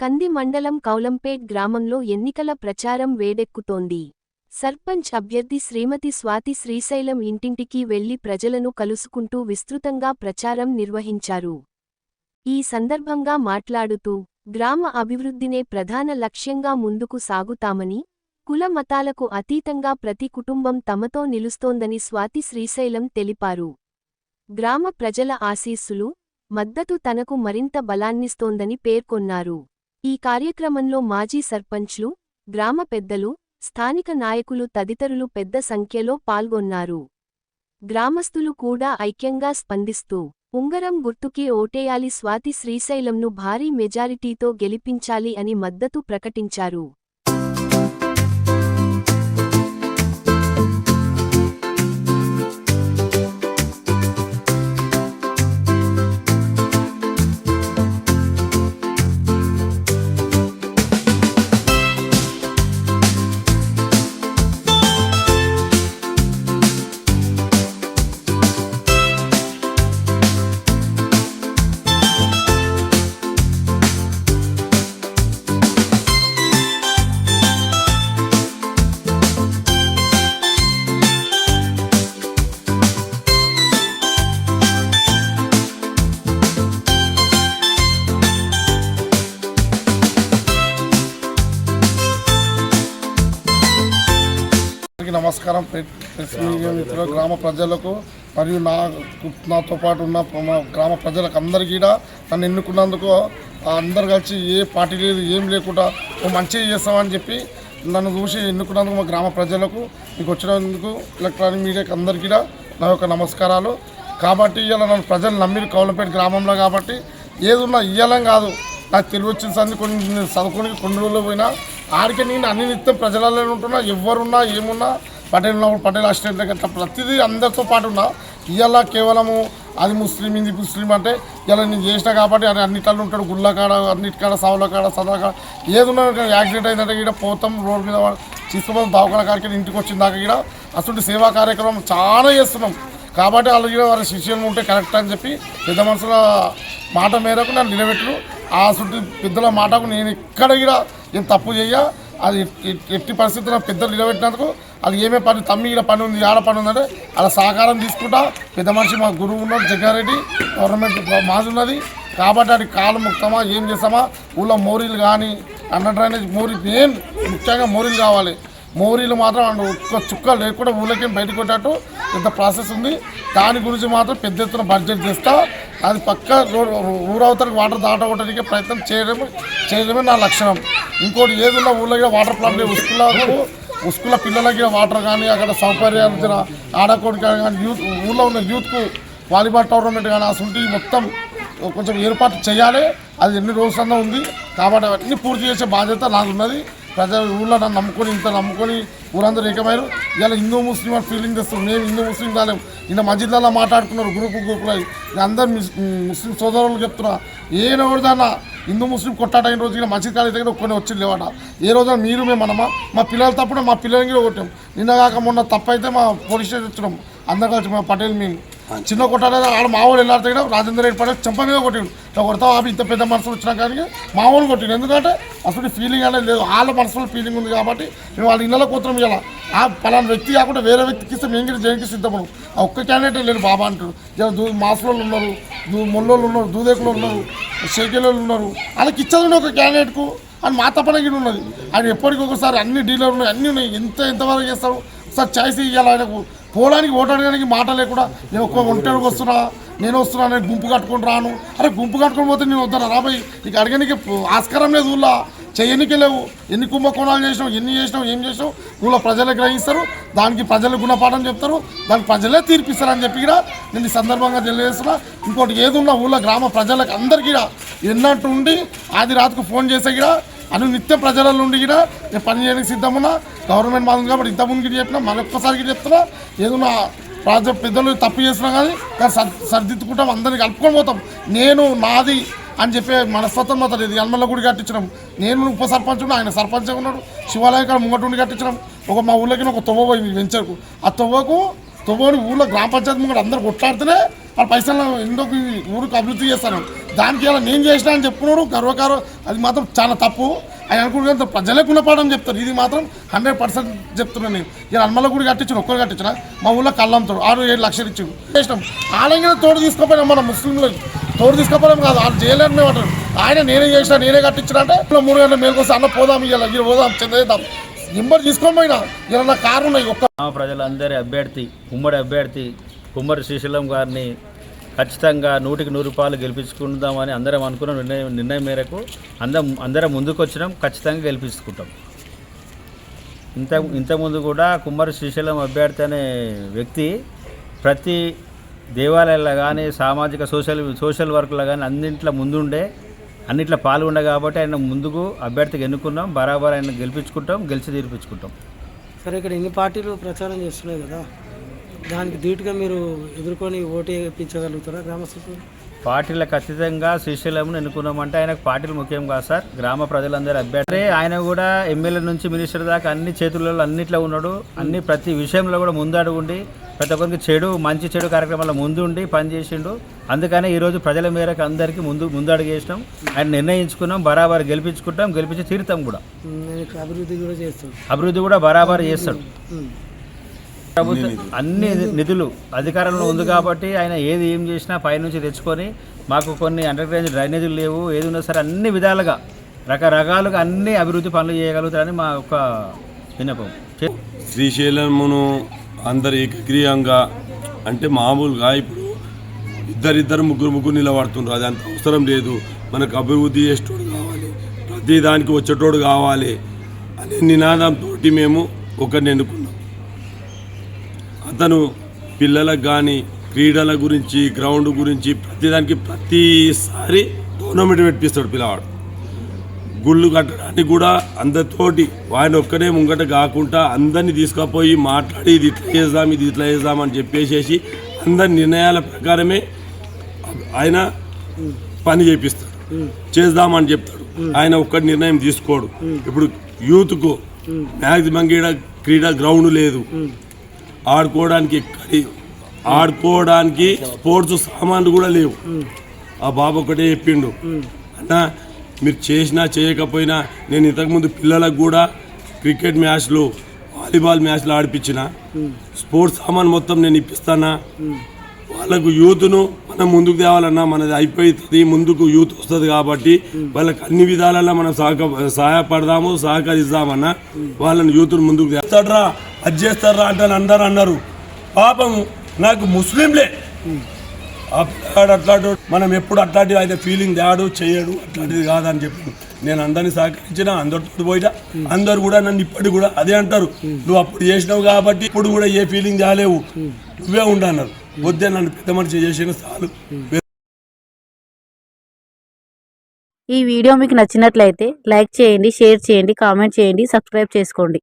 కంది మండలం కౌలంపేట్ గ్రామంలో ఎన్నికల ప్రచారం వేడెక్కుతోంది. సర్పంచ్ అభ్యర్థి శ్రీమతి స్వాతి శ్రీశైలం ఇంటింటికి వెళ్ళి ప్రజలను కలుసుకుంటూ విస్తృతంగా ప్రచారం నిర్వహించారు. ఈ సందర్భంగా మాట్లాడుతూ గ్రామ అభివృద్ధినే ప్రధాన లక్ష్యంగా ముందుకు సాగుతామని కుల మతాలకు అతీతంగా ప్రతి కుటుంబం తమతో నిలుస్తోందని స్వాతి శ్రీశైలం తెలిపారు. గ్రామ ప్రజల ఆశీస్సులు మద్దతు తనకు మరింత బలాన్నిస్తోందని పేర్కొన్నారు. ఈ కార్యక్రమంలో మాజీ సర్పంచ్లు గ్రామ పెద్దలు స్థానిక నాయకులు తదితరులు పెద్ద సంఖ్యలో పాల్గొన్నారు. గ్రామస్తులు కూడా ఐక్యంగా స్పందిస్తూ ఉంగరం గుర్తుకి ఓటేయాలి స్వాతి శ్రీశైలంను భారీ మెజారిటీతో గెలిపించాలి అని మద్దతు ప్రకటించారు. నమస్కారం ప్రెస్ మీడియా మిత్రులు గ్రామ ప్రజలకు మరియు నా నాతో పాటు ఉన్న మా గ్రామ ప్రజలకు అందరికీ కూడా నన్ను ఎన్నుకున్నందుకు అందరు కలిసి ఏ పార్టీ లేదు ఏం లేకుండా మంచిగా చేస్తామని చెప్పి నన్ను చూసి ఎన్నుకున్నందుకు మా గ్రామ ప్రజలకు మీకు వచ్చినందుకు ఎలక్ట్రానిక్ మీడియాకి అందరికీ కూడా నా యొక్క నమస్కారాలు. కాబట్టి ఇవాళ నన్ను ప్రజలు నమ్మిరు కౌలంపేట గ్రామంలో కాబట్టి ఏదున్నా ఉన్నా ఇయ్యాలని కాదు. నాకు తెలివి వచ్చిన సంది కొన్ని చదువుకుని కొన్ని రోజులు పోయినా ఆడికి నేను అన్ని నిత్యం ప్రజలలో ఉంటున్నా ఎవరున్నా ఏమున్నా పటేల్ ఉన్నప్పుడు పటేల్ అసిస్టెంట్ దగ్గర ప్రతిదీ అందరితో పాటు ఉన్నా ఇవాళ కేవలము అది ముస్లిం ఇది ముస్లిం అంటే ఇలా నేను చేసిన కాబట్టి అది అన్నిటిలో ఉంటాడు. గుళ్ళ కాడ అన్నిటికాడ సావుల కాడ సదా కాడ ఏది ఉన్నా యాక్సిడెంట్ అయిందంటే ఇక్కడ పోతాం రోడ్డు మీద తీసుకుపోతాం దవాఖాన కాడికి ఇంటికి వచ్చిన దాకా ఇక్కడ అసలు సేవా కార్యక్రమం చాలా చేస్తున్నాం. కాబట్టి వాళ్ళు కూడా వారి శిష్యులు ఉంటే కరెక్ట్ అని చెప్పి పెద్ద మనుషుల మాట మేరకు నన్ను నిలబెట్టు ఆ సుట్టి పెద్దల మాటకు నేను ఇక్కడ కూడా నేను తప్పు చేయ అది ఎట్టి పరిస్థితుల్లో పెద్దలు నిలబెట్టినందుకు అది ఏమే పని తమ్మి ఇక్కడ పని ఉంది ఆడ పని ఉందంటే అలా సహకారం తీసుకుంటా. పెద్ద మనిషి మా గురువు ఉన్నాడు జగ్గారెడ్డి. గవర్నమెంట్ మాది ఉన్నది. కాబట్టి అది కాలు ముక్తమా ఏం చేస్తామా? ఊళ్ళో మోరీలు కానీ అండర్ డ్రైనేజ్ మోరీ మెయిన్ ముఖ్యంగా మోరీలు కావాలి. మోరీలు మాత్రం అండ్ ఒక్క చుక్క లేకుండా ఊళ్ళకి బయటకు కొట్టేటట్టు ఇంత ప్రాసెస్ ఉంది. దాని గురించి మాత్రం పెద్ద ఎత్తున బడ్జెట్ చేస్తా. అది పక్క ఊరవతలకు వాటర్ దాటగొట్టడానికి ప్రయత్నం చేయడమే చేయడమే నా లక్షణం. ఇంకోటి ఏదున్నా ఊళ్ళో వాటర్ ప్లాంట్ ఉస్కులకు ఉసుకుల పిల్లలకి వాటర్ కానీ అక్కడ సౌకర్యాలు ఆడకోడికి కానీ యూత్ ఊళ్ళో ఉన్న యూత్కు వాలీబాల్ టోర్నమెంట్ కానీ అసలు మొత్తం కొంచెం ఏర్పాటు చేయాలి. అది ఎన్ని రోజులన్నా ఉంది. కాబట్టి అవన్నీ పూర్తి చేసే బాధ్యత నాకు ఉన్నది ప్రజలు ఊళ్ళో నన్ను నమ్ముకొని ఇంత నమ్ముకొని ఊరందరూ ఏకమైరు ఇలా హిందూ ముస్లిం అని ఫీలింగ్ తెస్తాం మేము హిందూ ముస్లిం కాలేము నిన్న మస్జిద్లలో మాట్లాడుకున్నారు గ్రూపు గ్రూపులో అందరు ముస్లిం సోదరులు చెప్తున్నా ఏ రోజున హిందూ ముస్లిం కొట్టాటైన అయిన రోజు మసీద్ కాలేజ్ దగ్గర కొన్ని వచ్చి లేవట ఏ రోజున మీరు మేము మనమా? మా పిల్లలు తప్పుడు మా పిల్లలకి కూడా కొట్టాం. నిన్న కాక మొన్న తప్పైతే మా పోలీస్ స్టేషన్ వచ్చినాం. అందరు కలిసి మా పటేల్ మేము. చిన్న కొట్టాలి ఆడ మామూలు వెళ్ళారు దగ్గర రాజేంద్ర రెడ్డి పడే చెంప మీద కొట్టిండు. ఇట్లా కొడతావు? ఆపి ఇంత పెద్ద మనసులు వచ్చినా కానీ మామూలు కొట్టిండు. ఎందుకంటే అసలు ఫీలింగ్ అనేది లేదు. వాళ్ళ మనసులో ఫీలింగ్ ఉంది కాబట్టి మేము వాళ్ళ ఇళ్ళలో కూతురం ఇలా ఆ పలానా వ్యక్తి కాకుండా వేరే వ్యక్తికి ఇస్తే మేము కూడా జైలుకి సిద్ధపడు ఆ ఒక్క క్యాండిడేట్ లేడు బాబా అంటారు ఇలా దూ మాసులో ఉన్నారు దూ మొల్లోళ్ళు ఉన్నారు దూదేకులు ఉన్నారు షేకేలో ఉన్నారు. వాళ్ళకి ఇచ్చేది ఒక క్యాండిడేట్కు అని మా తప్పన ఉన్నది. ఆయన ఎప్పటికి ఒకసారి అన్ని డీలర్ ఉన్నాయి అన్నీ ఉన్నాయి. ఎంత ఎంతవరకు చేస్తారు ఒకసారి చాయిస్ ఇవ్వాలి ఆయనకు. పోవడానికి ఓటాడడానికి మాట లేకుండా నేను ఒక్క ఒంటరికి వస్తున్నా నేను వస్తున్నా నేను గుంపు కట్టుకొని రాను. అరే గుంపు కట్టుకొని పోతే నేను వద్దాను రాబోయ్ ఇక అడగనికి ఆస్కారం లేదు ఊళ్ళో. చేయనికి లేవు. ఎన్ని కుంభకోణాలు చేసినావు ఎన్ని చేసినావు ఏం చేసినావు? ఊళ్ళో ప్రజలే గ్రహిస్తారు దానికి ప్రజలు గుణపాఠం చెప్తారు దానికి ప్రజలే తీర్పిస్తారని చెప్పి కూడా నేను ఈ సందర్భంగా తెలియజేస్తున్నా. ఇంకోటి ఏది ఉన్నా ఊళ్ళో గ్రామ ప్రజలకు అందరికీ కూడా ఎన్నట్టు ఉండి ఆది రాత్రికి ఫోన్ చేసే కూడా అని నిత్యం ప్రజల నుండి కూడా నేను పని చేయడానికి సిద్ధమున్నా. గవర్నమెంట్ మాత్రం కాబట్టి ఇంత ముందుకి చెప్పినా మరొక్కసారికి చెప్తున్నా. ఏదన్నా ప్రాజెక్ట్ పెద్దలు తప్పు చేస్తున్నా కానీ దాన్ని సర్ సరిదిద్దుకుంటాం అందరినీ కలుపుకొని పోతాం. నేను నాది అని చెప్పే మనస్తత్వం మాత్రం ఇది ఎల్మల్ల గుడి కట్టించడం నేను ఉప సర్పంచ్ ఆయన సర్పంచ్ ఉన్నాడు. శివాలయం కాడ ముంగట ఉండి కట్టించడం ఒక మా ఊళ్ళకి ఒక తొవ్వ పోయింది వెంచర్కు. ఆ తొవ్వకు తొవ్వని ఊళ్ళో గ్రామ పంచాయతీ ముంగట అందరు కొట్లాడితేనే వాళ్ళ పైసలు ఎందుకు ఊరికి అభివృద్ధి చేస్తాను దానికి ఇలా నేను చేసినా అని చెప్పుకున్నాడు గర్వకారం అది మాత్రం చాలా తప్పు. ఆయన అనుకుంటే ప్రజలకు పాఠం చెప్తారు ఇది మాత్రం హండ్రెడ్ పర్సెంట్ చెప్తున్నాను నేను. ఇలా హనుమల గుడి కట్టించిన ఒక్కరు కట్టించిన మా ఊళ్ళో కళ్ళంతోడు ఆరు ఏడు లక్షలు ఇచ్చి చేసినాం. ఆలయంగా తోడు తీసుకోపోయినాం మన ముస్లింలు. తోడు తీసుకోపోయాం కాదు వాళ్ళు చేయలేరు మేము అంటారు ఆయన నేనే చేసిన నేనే కట్టించిన అంటే ఇప్పుడు మూడు గంటల మేలుకొస్తే అన్న పోదాం ఇలా ఇలా పోదాం చెందేద్దాం నెంబర్ తీసుకొని పోయినా ఇలా నా కారు ఉన్నాయి ఒక్క ప్రజలందరి అభ్యర్థి ఉమ్మడి అభ్యర్థి కుమ్మరి శ్రీశైలం గారిని ఖచ్చితంగా నూటికి నూరు రూపాయలు గెలిపించుకుందామని అందరం అనుకున్న నిర్ణయం నిర్ణయం మేరకు అందరం అందరం ముందుకు వచ్చినాం ఖచ్చితంగా గెలిపించుకుంటాం. ఇంత ఇంతకుముందు కూడా కుమ్మరి శ్రీశైలం అభ్యర్థి అనే వ్యక్తి ప్రతి దేవాలయాల్లో కానీ సామాజిక సోషల్ సోషల్ వర్క్లో కానీ అన్నింట్లో ముందుండే అన్నిట్లో పాల్గొండే కాబట్టి ఆయన ముందుకు అభ్యర్థికి ఎన్నుకున్నాం బరాబర్ ఆయన గెలిపించుకుంటాం గెలిచి తీర్పించుకుంటాం. సరే ఇక్కడ ఎన్ని పార్టీలు ప్రచారం చేస్తున్నాయి కదా? దానికి ధీటుగా మీరు ఎదుర్కొని ఓటు వేయించగలుగుతారా గ్రామస్తులు పార్టీలకు ఖచ్చితంగా శ్రీశైలం ఎన్నుకున్నామంటే ఆయనకు పార్టీలు ముఖ్యం కాదు సార్. గ్రామ ప్రజలందరూ అభ్యర్థి. ఆయన కూడా ఎమ్మెల్యే నుంచి మినిస్టర్ దాకా అన్ని చేతులలో అన్నిట్లో ఉన్నాడు. అన్ని ప్రతి విషయంలో కూడా ముందడుగుండి ప్రతి ఒక్కరికి చెడు మంచి చెడు కార్యక్రమాల్లో ముందుండి పనిచేసిండు. అందుకనే ఈరోజు ప్రజల మేరకు అందరికీ ముందు ముందడుగు వేసినాం. ఆయన నిర్ణయించుకున్నాం బరాబర్ గెలిపించుకుంటాం గెలిపించి తీరుతాం కూడా. అభివృద్ధి కూడా చేస్తాను అభివృద్ధి కూడా బరాబర్ చేస్తాడు. ప్రభుత్వం అన్ని నిధులు. అధికారంలో ఉంది కాబట్టి ఆయన ఏది ఏం చేసినా పైనుంచి తెచ్చుకొని మాకు కొన్ని అండర్ గ్రౌండ్ డ్రైనేజీలు లేవు ఏది ఉన్నా సరే అన్ని విధాలుగా రకరకాలుగా అన్ని అభివృద్ధి పనులు చేయగలుగుతారని మా యొక్క విన్నపం. శ్రీశైలమును అందరు ఏకగ్రీయంగా అంటే మామూలుగా ఇప్పుడు ఇద్దరిద్దరు ముగ్గురు ముగ్గురు నిలబడుతున్నారు అది అంత అవసరం లేదు. మనకు అభివృద్ధి చేసేటోడు కావాలి. ప్రతి దానికి వచ్చేటోడు కావాలి. అనే నినాదంతో మేము ఒకరిని ఎన్నుకున్నాం. అతను పిల్లలకు కానీ క్రీడల గురించి గ్రౌండ్ గురించి ప్రతిదానికి ప్రతిసారి టోర్నమెంట్ పెట్టిస్తాడు పిల్లవాడు. గుళ్ళు కట్టడానికి కూడా అందరితోటి ఆయన ఒక్కనే ముంగట కాకుండా అందరినీ తీసుకుపోయి మాట్లాడి ఇది ఇట్లా చేద్దాం ఇది ఇట్లా చేద్దాం అని చెప్పేసేసి అందరి నిర్ణయాల ప్రకారమే ఆయన పని చేపిస్తాడు. చేద్దామని చెప్తాడు. ఆయన ఒక్కటి నిర్ణయం తీసుకోడు. ఇప్పుడు యూత్కు మ్యాక్సిమం క్రీడ క్రీడా గ్రౌండ్ లేదు. ఆడుకోవడానికి ఆడుకోవడానికి స్పోర్ట్స్ సామాన్లు కూడా లేవు. ఆ బాబు ఒకటే చెప్పిండు. అన్న మీరు చేసినా చేయకపోయినా నేను ఇంతకుముందు పిల్లలకు కూడా క్రికెట్ మ్యాచ్లు వాలీబాల్ మ్యాచ్లు ఆడిపించిన. స్పోర్ట్స్ సామాన్ మొత్తం నేను ఇప్పిస్తానా? వాళ్ళకు యూత్ను మనం ముందుకు తేవాలన్నా మనది అయిపోతుంది ముందుకు యూత్ వస్తుంది కాబట్టి వాళ్ళకి అన్ని విధాలలో మనం సహక సహాయపడదాము సహకరిద్దామన్నా వాళ్ళని యూత్ను ముందుకు చేస్తాడ్రా అది చేస్తారా అంటే అందరూ అన్నారు. పాపం నాకు ముస్లింలే. ఆ అట్లాంటి మనం ఎప్పుడు అట్లాంటి అయితే ఫీలింగ్ తేడు చేయడు అట్లాంటిది కాదని చెప్పి నేను అందరిని సహకరించిన అందరితో పోయినా అందరు కూడా నన్ను ఇప్పటికి కూడా అదే అంటారు. నువ్వు అప్పుడు చేసినావు కాబట్టి ఇప్పుడు కూడా ఏ ఫీలింగ్ తేలేవు. నువ్వే ఉండన్నారు వద్దే నన్ను పెద్ద మనిషి చేసిన చాలు. ఈ వీడియో మీకు నచ్చినట్లయితే లైక్ చేయండి షేర్ చేయండి కామెంట్ చేయండి సబ్స్క్రైబ్ చేసుకోండి.